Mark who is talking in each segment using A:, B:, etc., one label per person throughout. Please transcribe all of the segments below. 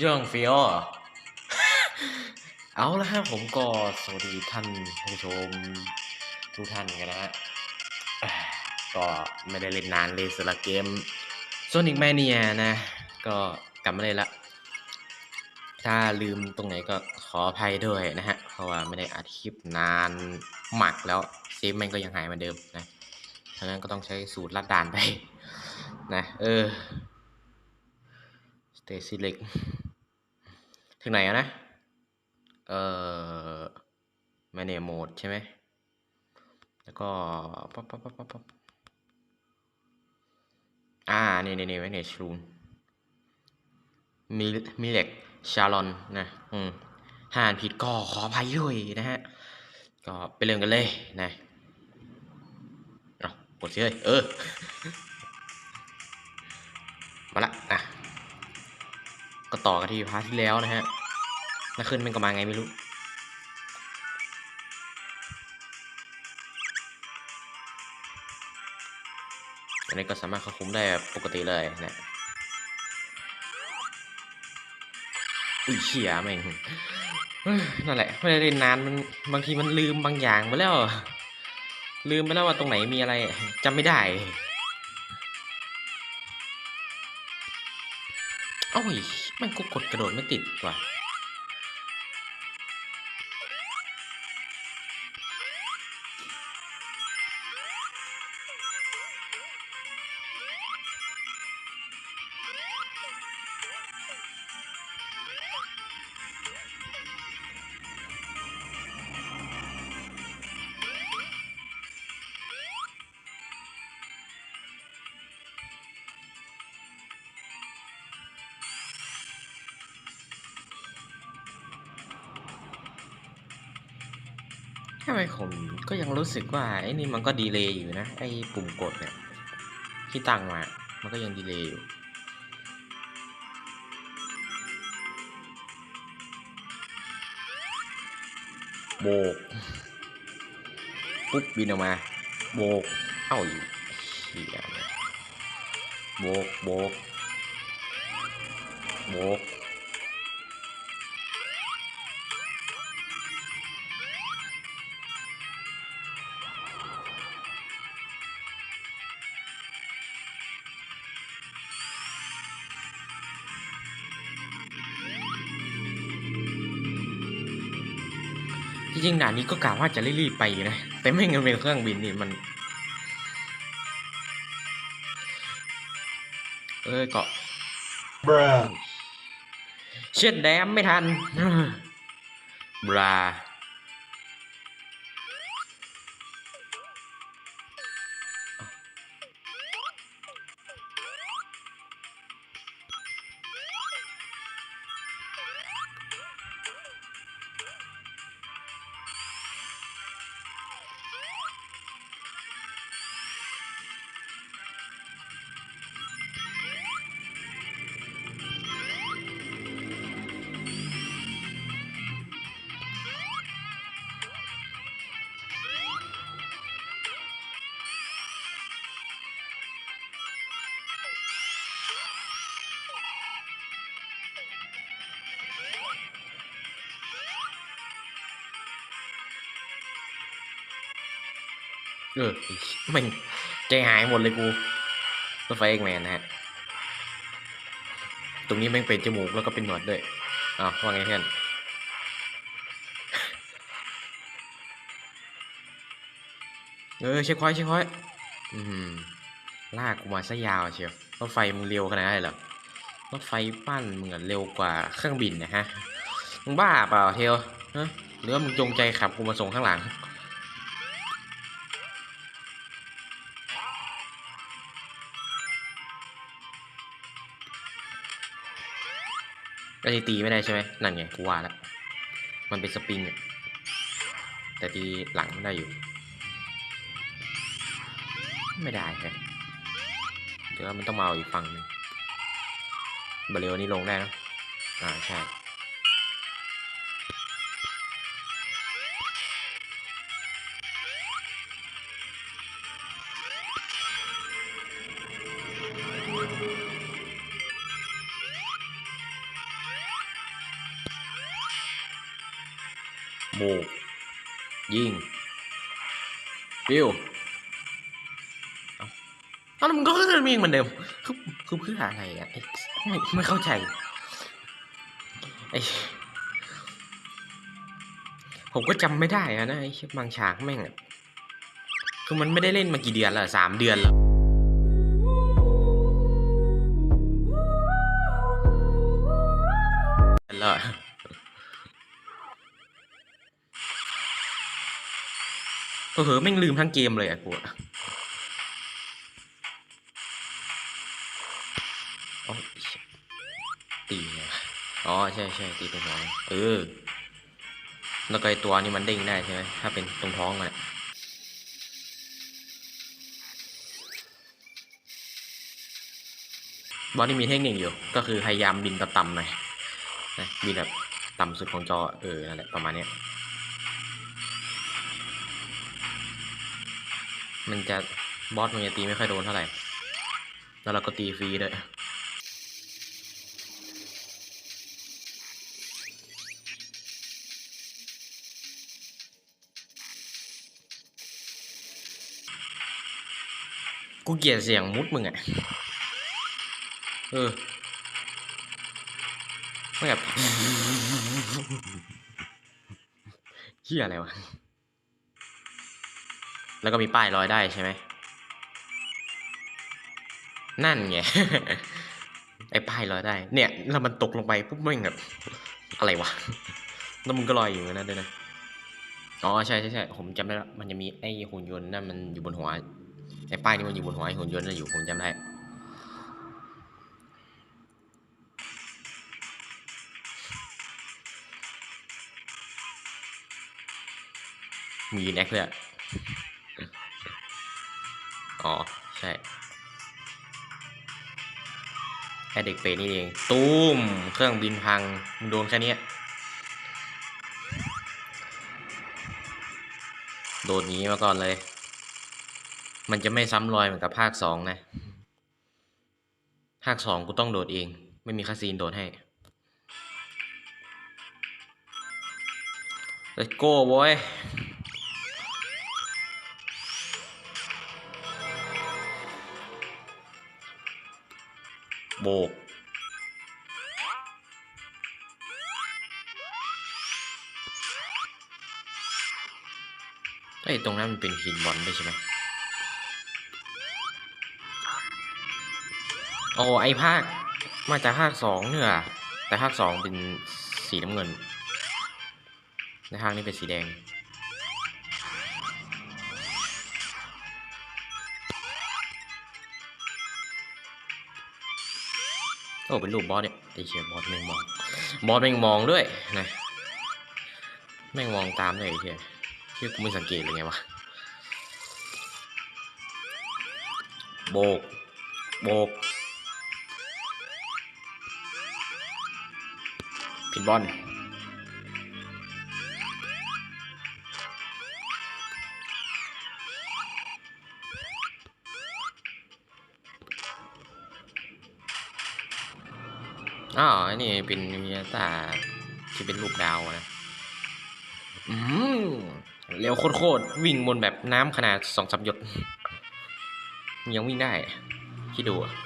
A: เรื่องเฟี้ยวเอเอาละครับผมก็สวัสดีท่านผู้ชมทุกท่านกันนะฮะก็ไม่ได้เล่นนานเลยสำหรับเกม Sonic Mania นะ ก็กลับมาเลยละ ถ้าลืมตรงไหนก็ขออภัยด้วยนะฮะ เพราะว่าไม่ได้อัดคลิปนานหมักแล้วเซฟแม่งก็ยังหายเหมือนเดิมนะฉะนั้นก็ต้องใช้สูตรลัดด่านไปนะ เออสเตซิเล็ก ถึงไหนอะนะ เอ่อ m a n a g e mode ใช่ไหม แล้วก็ปั๊บปั๊บปั๊บปั๊บปั๊บอ่า นี่นี่นี่ manage room มีมีเหล็กชาลอนนะ อืมห่านผิดก็ขออภัยด้วยนะฮะ ก็ไปเรื่องกันเลยนะเอากดเชื่อเออ มาละอะก็ต่อกันที่พาร์ทที่แล้วนะฮะ นักขึ้นมันก็มาไงไม่รู้อันนี้ก็สามารถควบคุมได้ปกติเลยนะอุ้ยเขียแม่งนั่นแหละไม่ได้เล่นนานมันบางทีมันลืมบางอย่างไปแล้ว ลืมไปแล้วว่าตรงไหนมีอะไรจำไม่ได้เอ้ยมันก็กดกระโดดไม่ติดว่ะ ทำไมผมก็ยังรู้สึกว่าไอ้นี่มันก็ดีเลย์อยู่นะ ไอ้ปุ่มกดเนี่ย ที่ตั้งมา มันก็ยังดีเลย์อยู่โบกปุ๊บบินออกมา โบกเอ้าอยู่เฮียโบกโบกโบก ด่านนี้ก็กะว่าจะรีบๆไปอยู่นะ แต่ไม่งั้นเป็นเครื่องบินนี่มัน เอ้ยเกาะ
B: Bruh.
A: เช็ดแดมไม่ทันบรา เออม่งใจหายหมดเลยกูรถไฟเอกแมนนะฮะ ตรงนี้แม่งเป็นจมูกแล้วก็เป็นหนวดด้วยอ้าวว่าไงเพื่อนเออเช็คพอยเช็คพอยอืมลากกูมาซะยาวเชียวรถไฟมึงเร็วขนาดนั้นเหรอรถไฟปั้นเหมึงอะเร็วกว่าเครื่องบินนะฮะมึงบ้าเปล่าเทลฮะหรือมึงจงใจขับกูมาส่งข้างหลัง ก็ตีตีไม่ได้ใช่ไหมนั่นไงกูว่าแล้วมันเป็นสปริงอะแต่ตีหลังไม่ได้อยู่ ไม่ได้ครับเดี๋ยวมันต้องมาเอาอีกฝั่งหนึงบาเรลนี่ลงได้นะอ่าใช่ บกยิงปิ้วเอ้าแล้วมันก็คือมีเหมือนเดิมคือคือเพื่ออะไรอะไอ้ไม่ไม่เข้าใจไอ้ผมก็จำไม่ได้อะนะไอ้เหี้ยบางฉากแม่งคือมันไม่ได้เล่นมากี่เดือนแล้วสามเดือนแล้ว เผลอๆแม่งลืมทั้งเกมเลยอะกูอะตีไงอ๋อใช่ใช่ตีตรงท้องเออแล้วก็ไอตัวนี้มันเด้งได้ใช่ไหมถ้าเป็นตรงท้องมันบอสนี่มีเทคนิคอยู่ ก็คือพยายามบินต่ำๆหน่อยนะมีแบบต่ำสุดของจอ เออ นั่นแหละ ประมาณนี้ มันจะบอสมันจะตีไม่ค่อยโดนเท่าไหร่ แล้วเราก็ตีฟรีด้วยกูเกลียดเสียงมุดมึงอะเออไม่แบบเฮียอะไรวะ แล้วก็มีป้ายลอยได้ใช่ไหม นั่นไง ไอ้ป้ายลอยได้ เนี่ยแล้วมันตกลงไปปุ๊บม่งแบบอะไรวะ แล้วมึงก็ลอยอยู่นั่นด้วยนะ อ๋อใช่ใช่ใช่ผมจำได้แล้วมันจะมีไอ้หุ่นยนต์นั่นมันอยู่บนหัว ไอ้ป้ายนี่มันอยู่บนหัวไอ้หุ่นยนต์นั่นอยู่ผมจำได้มีแอคเลยอะ อ๋อ ใช่แค่เด็กเปรตนี่เอง ตูมเครื่องบินพังมึงโดนแค่นี้โดดหนี้มาก่อนเลย มันจะไม่ซ้ำรอยเหมือนกับภาคสองนะ ภาคสองกูต้องโดดเอง ไม่มีคาซีนโดดให้ Let's go boy โบกเอ้ตรงนั้นมันเป็นหินบอลด้วยใช่ไหมโอ้ไอภาค มาจากภาคสองเนี่ยแต่ภาคสองเป็นสีน้ำเงิน ในภาคนี้เป็นสีแดง โอ้เป็นรูปบอสเนี่ยไอเชียบอสแม่งมอง บอสแม่งมองด้วยนะแม่งมองตามเลยไอเชียที่กูไม่สังเกตเลยไงวะโบกโบกผิดบอล อ๋ออันนี้เป็นมิยาตาที่เป็นรูปดาวนะอืมเร็วโคตรๆวิ่งบนแบบน้ำขนาดสองสามหยดยังวิ่งได้ คิดดูอะอะ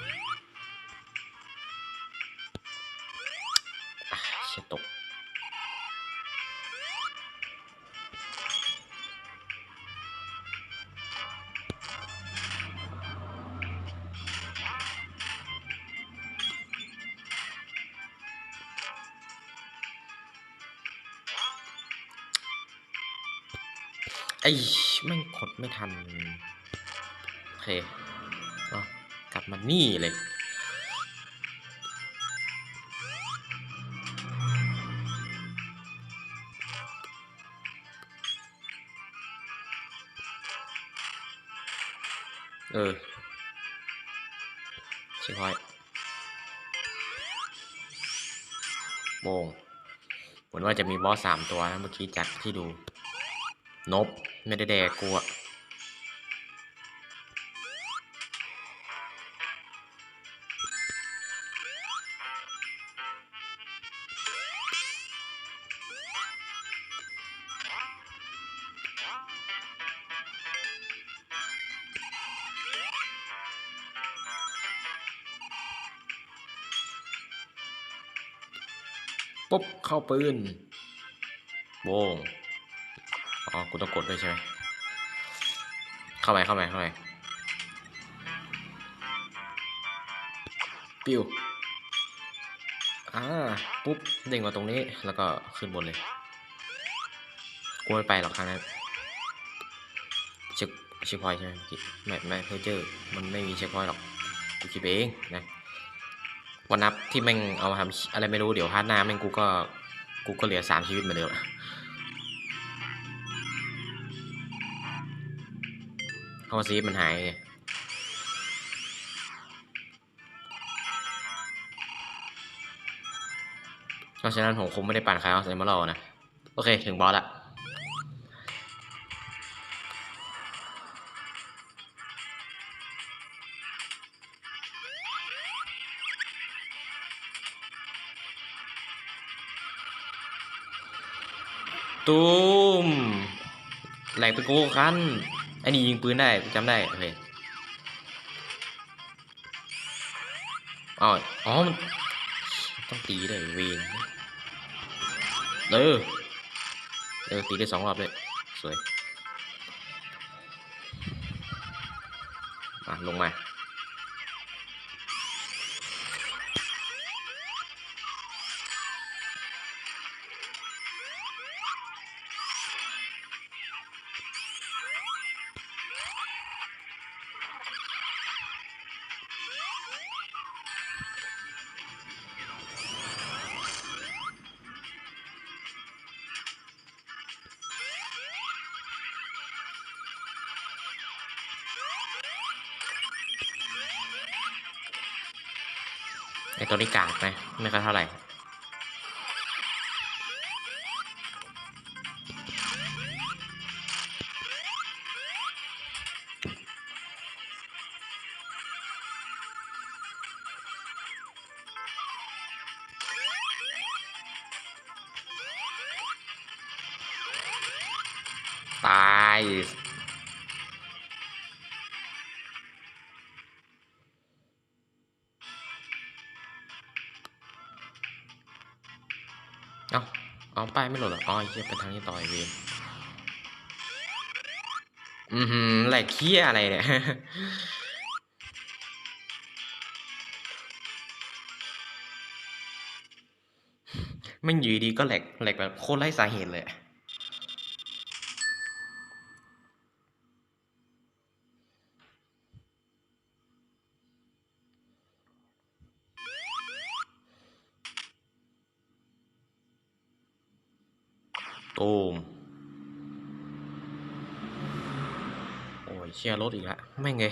A: ไอ้แม่งกดไม่ทัน โอเคก็กลับมานี่เลย เออเช็คพอยโบงเหมือนว่าจะมีบอสสามตัวนะเมื่อกี้จากที่ดู นบ ไม่ได้แดกกูอะปุ๊บเข้าปืนโบง อ๋อ กูต้องกดด้วยใช่ไหมเข้าไปเข้าไปเข้าไปปิ้วอ่า ปุ๊บ เด้งมาตรงนี้ แล้วก็ขึ้นบนเลย กูไม่ไปหรอกครั้งนั้นเช็คเช็คพอยใช่ไหมไม่ไม่เพอเจอร์มันไม่มีเช็คพอยหรอกกูคิดเองนะวันนับที่แม่งเอามาทำอะไรไม่รู้ เดี๋ยวพาร์ทหน้าแม่งกูก็ กูก็เหลือสามชีวิตเหมือนเดิม อะเพราะว่าซีฟมันหายไงเพราะฉะนั้นผมคงไม่ได้ปั่นคายเอาใส่มาเรานะ โอเค ถึงบอสละตูมแหลกไปโกคัน อันี่ยิงปืนได้กูจำได้โอเคอ๋ออ๋อมันต้องตีได้วยเวนเออเออตีได้สองรอบเลยสวยมาลงมา ไอตัวนี้กากไหมไม่ค่อยเท่าไหร่ ตาย เอาป้ายไม่หลดหรออ๋อไอ้เหี้ยไปทางนี้ต่อยเวนอือหือแหลกเคี้ยอะไรเนี่ยไม่งอยู่ดีก็แหลกแหลกแบบโคตรไร้สาเหตุเลย เชียร์รถอีกแล้วไม่งไง